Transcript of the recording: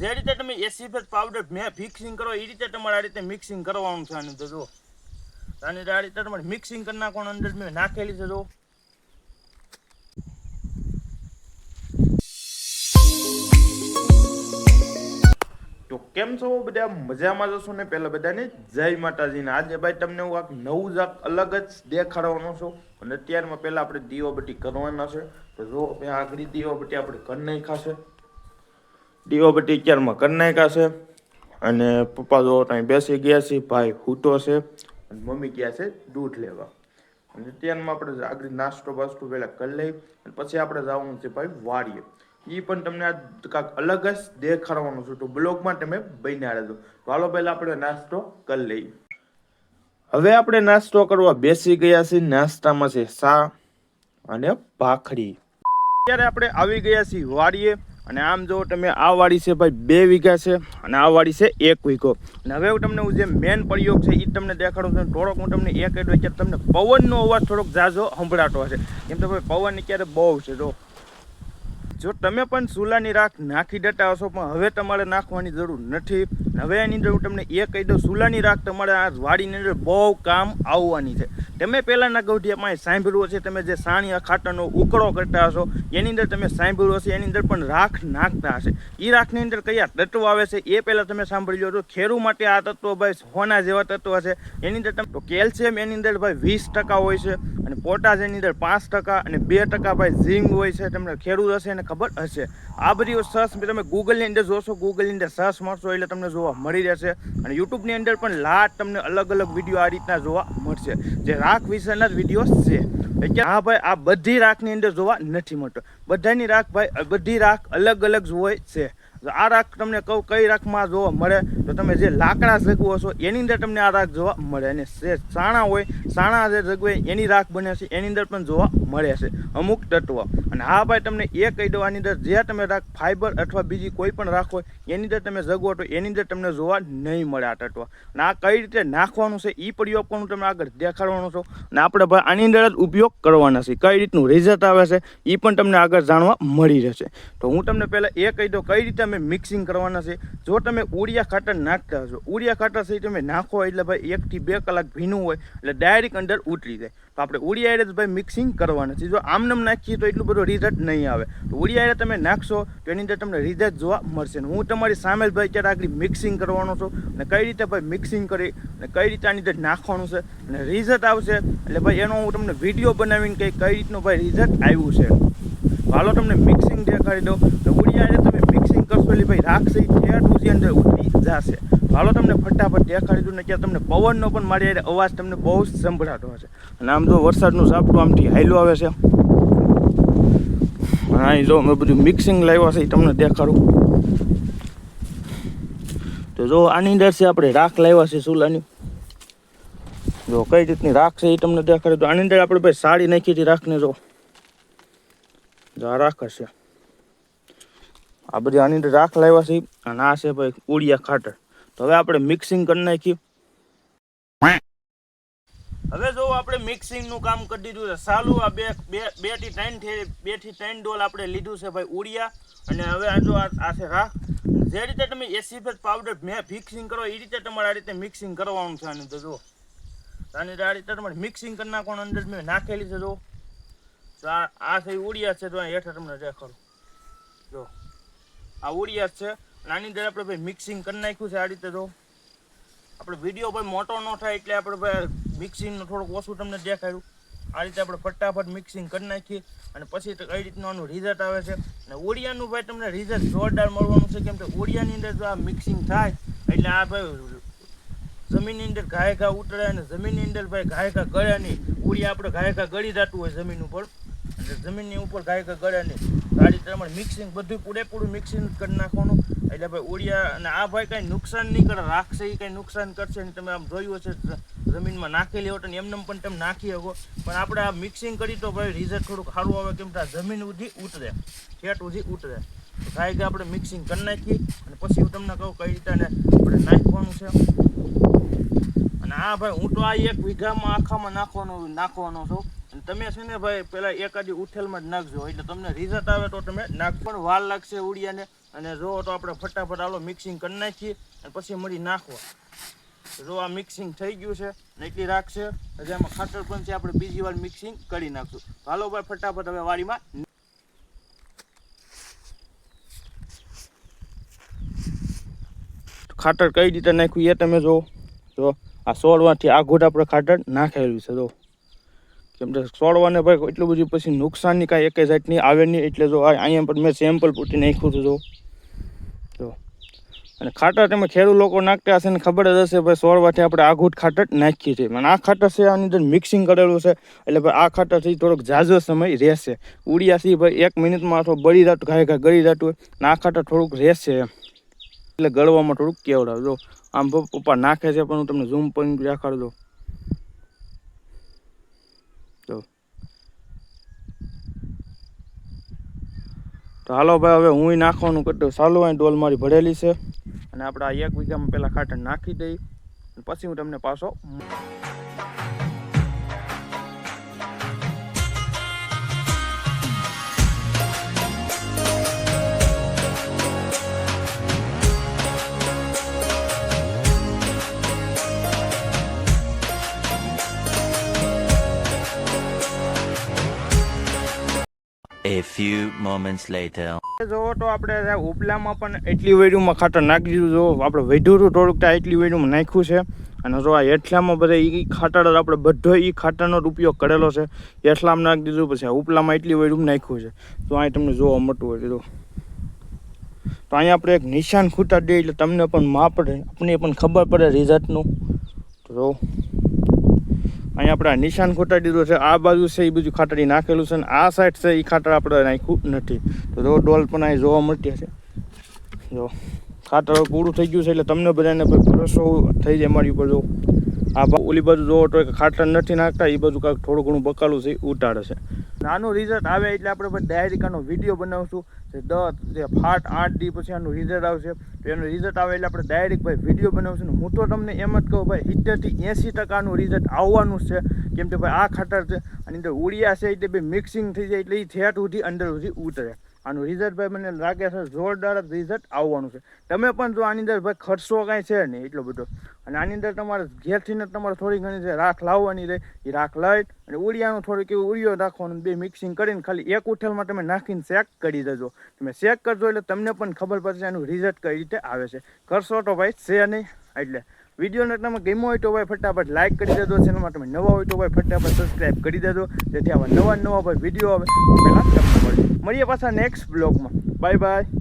જે રીતે તમે એસીફેસ પાવડર મેં ફિક્સિંગ કરો એ રીતે તમારે આ રીતે મિક્સિંગ કરવાનું છે આની અંદર જો આની આ રીતે તમારે મિક્સિંગ કરી નાખવાનું અંદર મેં નાખેલી છે જો તો કેમ છો બધા? મજામાં જશો ને? પહેલાં બધાને જય માતાજીને આજે ભાઈ તમને હું આ નવું જ અલગ જ દેખાડવાનો છું. અને અત્યારમાં પહેલાં આપણે દીવાબત્તી કરવાના છે. તો જો આગળ દીવાબત્તી આપણે કરી નહીં છે. દીવાબત્તી અત્યારમાં કરી નાખ્યા છે. અને પપ્પા જો ત્યાં બેસી ગયા છે, ભાઈ હૂટો છે. અને મમ્મી ગયા છે, દૂધ લેવા. અને અત્યારમાં આપણે આગળ નાસ્તો બાસ્તો પહેલાં કરી લઈ અને પછી આપણે જવાનું છે ભાઈ વાડીએ. એ પણ તમને આ કાંક અલગ જ દેખાડવાનું છું. તો બ્લોગમાં તમે બન્યા રહેજો. હાલો પહેલાં આપણે નાસ્તો કરી લઈએ. હવે આપણે નાસ્તો કરવા બેસી ગયા છીએ. નાસ્તામાં છે સા અને ભાખરી. અત્યારે આપણે આવી ગયા છીએ વાડીએ. અને આમ જો તમે, આ વાડી છે ભાઈ બે વીઘા છે અને આ વાડી છે એક વીઘો. અને હવે હું તમને હું જે મેન પ્રયોગ છે એ તમને દેખાડું છું થોડોક હું તમને એક એટલે કે તમને પવનનો અવાજ થોડોક ઝાઝો સંભળાતો હશે. કેમ તો ભાઈ પવન અત્યારે બહુ છે જો જો તમે પણ ચૂલાની રાખ નાખી દેતા હશો, પણ હવે તમારે નાખવાની જરૂર નથી. હવે એની અંદર હું તમને એ કહી દઉં ચૂલાની રાખ તમારે આ વાડીની અંદર બહુ કામ આવવાની છે. તમે પહેલાંના ગૌઠિયામાં સાંભળ્યું હશે, તમે જે સાણી ખાતરનો ઉકળો કરતા હશો, એની અંદર તમે સાંભળ્યું હશે, એની અંદર પણ રાખ નાખતા હશે. એ રાખની અંદર કયા તત્વો આવે છે, એ પહેલાં તમે સાંભળી લો તો ખેડૂ માટે આ તત્વો ભાઈ સોના જેવા તત્વો છે એની અંદર તમે કેલ્શિયમ એની અંદર ભાઈ વીસ ટકા હોય છે, અને પોટાશ એની અંદર પાંચ ટકા, અને બે ટકા ભાઈ ઝીંગ હોય છે. તમને ખેડૂત હશે એને ખબર હશે. આ બધી સર્ચ તમે ગૂગલની અંદર જોશો ગૂગલની અંદર સર્ચ મારશો એટલે તમને જોવા મળી રહેશે. અને યુટ્યુબની અંદર પણ લાટ તમને અલગ અલગ વીડિયો આ રીતના જોવા મળશે. જે રાખ વિશેના જ વીડિયો છે. એટલે હા ભાઈ, આ બધી રાખની અંદર જોવા નથી મળતો. બધાની રાખ ભાઈ, બધી રાખ અલગ અલગ જ હોય છે. આ રાખ તમને કહું, કઈ રાખમાં જોવા મળે, તો તમે જે લાકડા જગવો છો એની અંદર તમને આ રાખ જોવા મળે. અને જે સાણા હોય, સાણા જે જગવે એની રાખ બને છે, એની અંદર પણ જોવા મળે છે. અમુક તત્વ. અને હા ભાઈ, તમને એ કહી દો આની અંદર જે તમે રાખ ફાઈબર અથવા બીજી કોઈ પણ રાખ હોય, એની અંદર તમે જગવો તો એની અંદર તમને જોવા નહીં મળે આ તત્વ. અને આ કઈ રીતે નાખવાનું છે એ પ્રયોગ પણ તમે આગળ દેખાડવાનો છો. અને આપણે ભાઈ, આની અંદર જ ઉપયોગ કરવાના છે, કઈ રીતનું રિઝલ્ટ આવે છે એ પણ તમને આગળ જાણવા મળી રહેશે. તો હું તમને પહેલાં એ કહી દઉં, કઈ રીતે અમે મિક્સિંગ કરવાના છે, જો તમે ઉડિયા ખાતર નાખતા હશો, ઉડિયા ખાતર સહી તમે નાખો એટલે ભાઈ એકથી બે કલાક ભીનું હોય, એટલે ડાયરેક્ટ અંદર ઉતરી જાય. તો આપણે ઉડિયા એરે ભાઈ મિક્સિંગ કરવાના છે. જો આમનામ નાખીએ તો એટલું બધું રિઝલ્ટ નહીં આવે. તો ઉડિયા એરે તમે નાખશો, તો એની અંદર તમને રિઝલ્ટ જોવા મળશે. હું તમારી સામે જ ભાઈ અત્યારે આગળ મિક્સિંગ કરવાનો છું અને કઈ રીતે ભાઈ મિક્સિંગ કરી અને કઈ રીતે આની અંદર નાખવાનું છે અને રિઝલ્ટ આવશે. એટલે ભાઈ એનો હું તમને વીડિયો બનાવીને કંઈ, કઈ રીતનું ભાઈ રિઝલ્ટ આવ્યું છે. હાલો તમને મિક્સિંગ દેખાડી દઉં. તો ઉડિયા તમે મિક્સિંગ કરશો એટલે ભાઈ રાખશે એ સુધી અંદર ઉતરી જશે. હાલો તમને ફટાફટ દેખાડી દઉં ને ત્યાં તમને પવનનો પણ મારી હારે અવાજ તમને બહુ જ સંભળાતો હશે. અને આમ જો વરસાદનું ઝાપટું આમથી હાઈલું આવે છે. અહીં જો મેં બધું મિક્સિંગ લાવ્યા છે, એ તમને દેખાડું. તો જો આની અંદર છે આપણે રાખ લાવ્યા છે ચૂલાની. જો કઈ રીતની રાખ છે એ તમને દેખાડું. તો આની અંદર આપણે ભાઈ સાડી નાખી હતી, રાખને જો. જો આ રાખ હશે. આ બધી આની અંદર રાખ લાવ્યા છે અને આ છે ભાઈ ઉડિયા ખાતર તો હવે આપણે મિક્સિંગ કરી નાખીએ. હવે જો આપણે મિક્સિંગનું કામ કરી દીધું છે. સાલું આ બે બેથી ત્રણથી બેથી ત્રણ ડોલ આપણે લીધું છે ભાઈ ઉડિયા. અને હવે આ જો આ છે રાખ. જે રીતે તમે એસીફેસ પાવડર મેં ફિક્સિંગ કરો એ રીતે તમારે આ રીતે મિક્સિંગ કરવાનું છે આની અંદર, જો. આની આ રીતે તમારે મિક્સિંગ કરી નાખવાનું અંદર મેં નાખેલી છે, જો. આ આ થઈ ઉડિયા છે તો હેઠળ તમને દેખાડું. જો. આ ઉડિયા જ છે આની અંદર આપણે ભાઈ મિક્સિંગ કરી નાખ્યું છે આ રીતે જો. આપણે વીડિયો ભાઈ મોટો ન થાય એટલે આપણે ભાઈ મિક્સિંગનું થોડુંક ઓછું તમને દેખાડ્યું આ રીતે આપણે ફટાફટ મિક્સિંગ કરી નાખીએ. અને પછી કઈ રીતનું આનું રિઝલ્ટ આવે છે. અને ઓડિયાનું ભાઈ તમને રિઝલ્ટ જોરદાર મળવાનું છે કેમ કે ઓડિયાની અંદર જો આ મિક્સિંગ થાય, એટલે આ ભાઈ જમીનની અંદર ઘાય ઘા ઉતરે અને જમીનની અંદર ભાઈ ઘાય ઘા ગળે નહીં ઉડિયા આપણે ઘાય ગળી જતું હોય જમીન ઉપર. એટલે જમીનની ઉપર ઘાય ઘા ગળે નહીં આ તમારે મિક્સિંગ બધું પૂરેપૂરું મિક્સિંગ કરી નાખવાનું. એટલે ભાઈ ઉડિયા અને આ ભાઈ કાંઈ નુકસાન નહીં કરે, રાખશે એ કાંઈ નુકસાન કરશે નહીં. તમે આમ જોયું હશે જમીનમાં નાખેલી હોટ ને એમને પણ તમે નાખી શકો. પણ આપણે આ મિક્સિંગ કરી તો ભાઈ રિઝલ્ટ થોડુંક સારું આવે કેમ કે જમીન ઉધી ઉતરે ખેટ ઉધી ઉતરે. કાંઈ કે આપણે મિક્સિંગ કરી નાખીએ અને પછી હું તમને કહું કઈ રીતે આપણે નાખવાનું છે. અને આ ભાઈ હું તો આ એક વીઘામાં આખામાં નાખવાનો નાખવાનો છું. તમે છે ને ભાઈ પેલા એકાદી ઉઠેલમાં જ નાખજો. એટલે તમને રિઝલ્ટ આવે તો તમે નાખ પણ વાલ લાગશે ઉડિયાને. અને જો તો આપણે ફટાફટ આલો મિક્સિંગ કરી નાખીએ અને પછી મળી નાખવા જો આ મિક્સિંગ થઈ ગયું છે. એટલી રાખશે. જેમાં ખાતર પણ છે. આપણે બીજી વાર મિક્સિંગ કરી નાખશું. હાલો ભાઈ ફટાફટ હવે વાડીમાં ખાતર કઈ રીતે નાખ્યું એ તમે જો જો આ સોળવાથી આઘુટ આપણે ખાતર નાખેલું છે. જો કેમ કે સોળવાને ભાઈ એટલું બધું પછી નુકસાનની કાંઈ એક જાતની આવે નહીં. એટલે જો આ અહીંયા પણ મેં સેમ્પલ પૂટી નાખ્યું હતું, જો. અને ખાતર તમે ખેડૂત લોકો નાખતા હશે ને ખબર જ હશે ભાઈ, સોળવાથી આપણે આઘુટ ખાતર નાખીએ છીએ. અને આ ખાતર છે આની અંદર મિક્સિંગ કરેલું છે. એટલે ભાઈ આ ખાતરથી થોડોક ઝાઝો સમય રહેશે. ઉડિયાથી ભાઈ એક મિનિટમાં અથવા બળી જતું ઘાય ઘા ગળી જતું ને આ ખાતર થોડુંક રહેશે એટલે ગળવામાં થોડુંક કેવડાવજો આમ પપ્પા નાખે છે, પણ હું તમને ઝૂમ પણ દેખાડ તો હાલો ભાઈ, હવે હું નાખવાનું કટું ચાલુ, અહીં ડોલ મારી ભરેલી છે. અને આપણે આ એક વીઘામાં પેલા ખાટણ નાખી દઈ. પછી હું તમને પાછો Few moments later. જોવો તો આપણે ઉપલામાં પણ એટલી વેડ્યુમાં ખાતર નાખી દીધું. જો આપણે વધ્યું થોડુંક એટલી વેડ્યુમાં નાખ્યું છે. અને જો આ એઠલામાં બધા એ ખાતર આપણે બધો એ ખાતરનો ઉપયોગ કરેલો છે. એઠલામાં નાખી દીધું, પછી ઉપલામાં એટલી વેડ્યુમાં નાખ્યું છે. તો અહીં તમને જોવા મળતું હોય તો તો અહીંયા આપણે એક નિશાન ખૂટા દઈએ એટલે તમને પણ માપ રહે આપણે પણ ખબર પડે રિઝલ્ટનું તો અહીંયા આપણે નિશાન ખોટા દીધું છે. આ બાજુ છે એ બધું ખાતર નાખેલું છે અને આ સાઈડ છે એ ખાતર આપણે નાખ્યું નથી. તો જો ડોલ પણ અહીં જોવા મળતી છે જો ખાતર પૂરું થઈ ગયું છે એટલે તમને બધાને ભરોસો થઈ જાય મારી ઉપર જો. આ ઓલી બાજુ જોવો તો એક ખાતર નથી નાખતા એ બાજુ કાંઈક થોડું ઘણું બકાલું છે ઉટાડે છે. આનું રિઝલ્ટ આવે એટલે આપણે ડાયરેક્ટ વીડિયો બનાવશું. જે દસ, જે ફાટ આઠ દી પછી આનું રિઝલ્ટ આવશે. તો એનું રિઝલ્ટ આવે એટલે આપણે ડાયરેક્ટ ભાઈ વીડિયો બનાવશું. હું તો તમને એમ જ કહું ભાઈ, સિત્તેરથી એંસી ટકાનું રિઝલ્ટ આવવાનું છે. કેમ કે ભાઈ આ ખાતર છે. અને અંદર ઉડિયા છે એટલે બે મિક્સિંગ થઈ જાય એટલે એ થેટ સુધી, અંદર સુધી ઉતરે. આનું રિઝલ્ટ ભાઈ મને લાગે છે જોરદાર રિઝલ્ટ આવવાનું છે. તમે પણ જો આની અંદર ભાઈ ખર્ચો કાંઈ છે નહીં એટલો બધો. અને આની અંદર તમારે ઘેરથીને તમારે થોડી ઘણી જે રાખ લાવવાની રહે, એ રાખ લઈ અને ઉડિયાનું થોડુંક એવું ઉડિયો રાખવાનું, બે મિક્સિંગ કરીને ખાલી એક ઉઠેલમાં તમે નાખીને શેક કરી દેજો. તમે શેક કરજો એટલે તમને પણ ખબર પડશે એનું રિઝલ્ટ કઈ રીતે આવે છે. કરશો તો ભાઈ છે નહીં એટલે. વિડીયોને તમે ગમ્યો હોય તો ભાઈ ફટાફટ લાઇક કરી દેજો. ચેનલમાં તમે નવા હોય તો ભાઈ ફટાફટ સબસ્ક્રાઈબ કરી દેજો. જેથી આવા નવા નવા ભાઈ વીડિયો આવે. પહેલાં મળીએ પાછા નેક્સ્ટ બ્લોગમાં બાય બાય